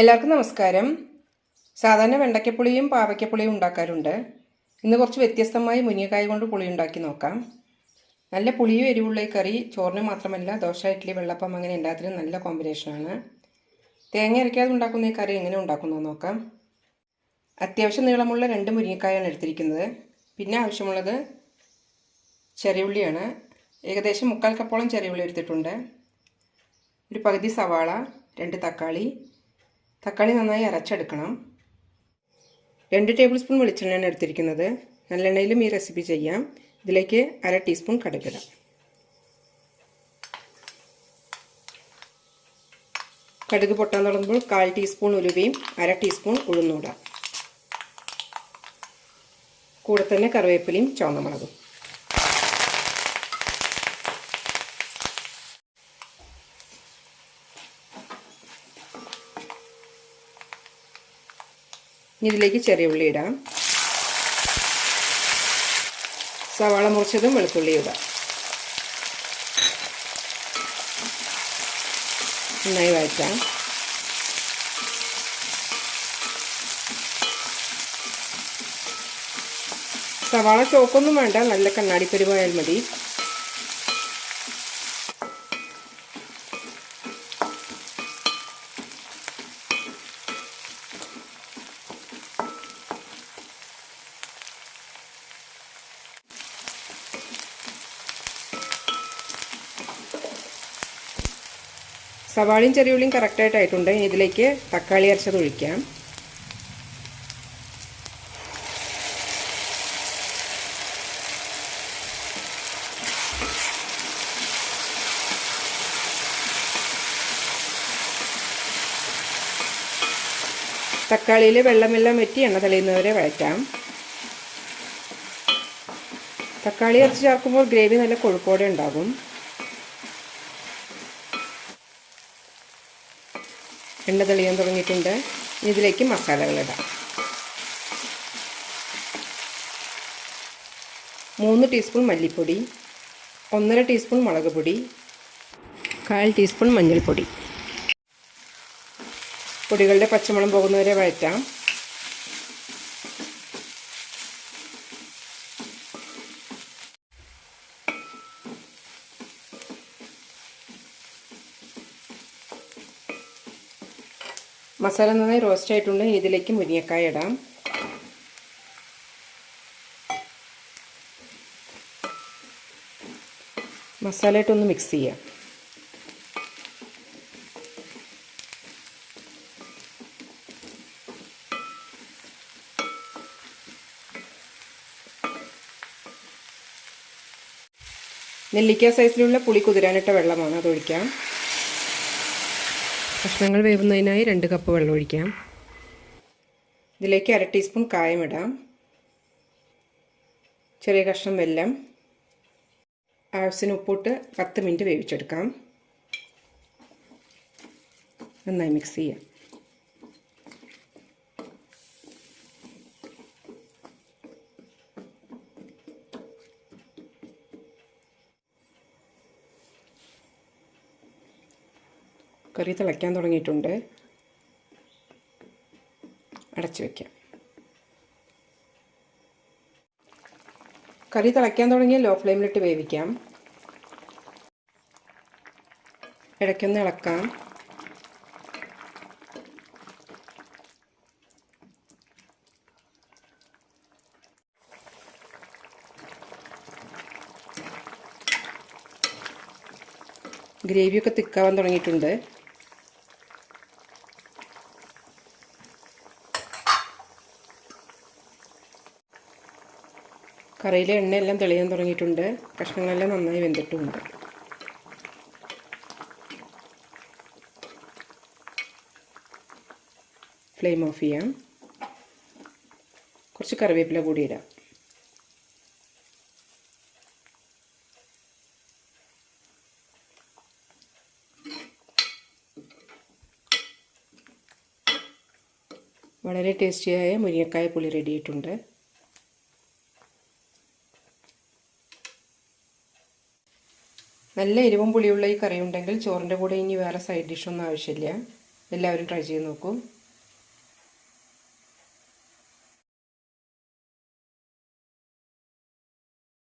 എല്ലാവർക്കും നമസ്കാരം. സാധാരണ വെണ്ടയ്ക്കപ്പുളിയും പാവയ്ക്കപ്പുളിയും ഉണ്ടാക്കാറുണ്ട്. ഇന്ന് കുറച്ച് വ്യത്യസ്തമായി മുനിയക്കായ കൊണ്ട് പുളി ഉണ്ടാക്കി നോക്കാം. നല്ല പുളിയും എരിവുള്ള ഈ കറി ചോറിന് മാത്രമല്ല ദോശ ഇഡ്ഡലി വെള്ളപ്പം അങ്ങനെ എല്ലാത്തിനും നല്ല കോമ്പിനേഷനാണ് തേങ്ങ അരയ്ക്കാതെ ഉണ്ടാക്കുന്ന ഈ കറി എങ്ങനെ ഉണ്ടാക്കുന്നു നോക്കാം. അത്യാവശ്യം നീളമുള്ള രണ്ട് മുരിങ്ങക്കായാണ് എടുത്തിരിക്കുന്നത്. പിന്നെ ആവശ്യമുള്ളത് ചെറിയുള്ളിയാണ്. ഏകദേശം മുക്കാൽ കപ്പോളം ചെറിയുള്ളി എടുത്തിട്ടുണ്ട്. ഒരു പകുതി സവാള രണ്ട് തക്കാളി തക്കാളി നന്നായി അരച്ചെടുക്കണം. രണ്ട് ടേബിൾ സ്പൂൺ വെളിച്ചെണ്ണയാണ് എടുത്തിരിക്കുന്നത്. നല്ലെണ്ണയിലും ഈ റെസിപ്പി ചെയ്യാം. ഇതിലേക്ക് അര ടീസ്പൂൺ കടുകിടാം. കടുക് പൊട്ടാൻ തുടങ്ങുമ്പോൾ കാൽ ടീസ്പൂൺ ഉലുവയും അര ടീസ്പൂൺ ഉഴുന്നൂടാം കൂടെ തന്നെ കറിവേപ്പിലയും ചുവന്നമുളകും ഇനി ഇതിലേക്ക് ചെറിയ ഉള്ളി ഇടാം. സവാള മുറിച്ചതും വെളുത്തുള്ളി ഇടാം. നന്നായി വഴറ്റാം. സവാള ചോക്കൊന്നും വേണ്ട നല്ല കണ്ണാടി പരിവായാൽ മതി. സവാളയും ചെറിയുള്ളിയും കറക്റ്റായിട്ട് ആയിട്ടുണ്ട്. ഇനി ഇതിലേക്ക് തക്കാളി അരച്ചത് ഒഴിക്കാം. തക്കാളിയിൽ വെള്ളമെല്ലാം വെറ്റി എണ്ണ തെളിയുന്നവരെ വഴറ്റാം. തക്കാളി അരച്ച് ചേർക്കുമ്പോൾ ഗ്രേവി നല്ല കൊഴുപ്പോടെ ഉണ്ടാകും. എണ്ണ തെളിയാൻ തുടങ്ങിയിട്ടുണ്ട്. ഇതിലേക്ക് മസാലകളിടാം മൂന്ന് ടീസ്പൂൺ മല്ലിപ്പൊടി ഒന്നര ടീസ്പൂൺ മുളക് പൊടി കാൽ ടീസ്പൂൺ മഞ്ഞൾപ്പൊടി. പൊടികളുടെ പച്ചമണം പോകുന്നവരെ വഴറ്റാം. മസാല നന്നായി റോസ്റ്റ് ആയിട്ടുണ്ട്. ഇതിലേക്ക് മുരിങ്ങക്കായ ഇടാം. മസാല ഇട്ടൊന്ന് മിക്സ് ചെയ്യാം. നെല്ലിക്ക സൈസിലുള്ള പുളി കുതിരാനിട്ട വെള്ളമാണ് അതൊഴിക്കാം കഷ്ണങ്ങൾ വേവുന്നതിനായി രണ്ട് കപ്പ് വെള്ളം ഒഴിക്കാം. ഇതിലേക്ക് അര ടീസ്പൂൺ കായമിടാം ചെറിയ കഷ്ണം വെല്ലം. ആവശ്യത്തിന് ഉപ്പിട്ട് പത്ത് മിനിറ്റ് വേവിച്ചെടുക്കാം. നന്നായി മിക്സ് ചെയ്യാം. കറി തിളയ്ക്കാൻ തുടങ്ങിയിട്ടുണ്ട്. അടച്ചു വയ്ക്കാം കറി തിളയ്ക്കാൻ തുടങ്ങിയ ലോ ഫ്ലെയിമിലിട്ട് വേവിക്കാം. ഇടയ്ക്കൊന്ന് ഇളക്കാം. ഗ്രേവിയൊക്കെ തിക്കാവാൻ തുടങ്ങിയിട്ടുണ്ട്. കറിയിലെ എണ്ണയെല്ലാം തെളിയാൻ തുടങ്ങിയിട്ടുണ്ട്. കഷ്ണങ്ങളെല്ലാം നന്നായി വെന്തിട്ടുമുണ്ട്. ഫ്ലെയിം ഓഫ് ചെയ്യാം. കുറച്ച് കറിവേപ്പില കൂടി ഇടാം. വളരെ ടേസ്റ്റിയായ മുരിങ്ങക്കായ പുളി റെഡിയായിട്ടുണ്ട് നല്ല എരിവും പുളിയുള്ള ഈ കറി ഉണ്ടെങ്കിൽ ചോറിന്റെ കൂടെ ഇനി വേറെ സൈഡ് ഡിഷൊന്നും ആവശ്യമില്ല. എല്ലാവരും ട്രൈ ചെയ്ത് നോക്കൂ.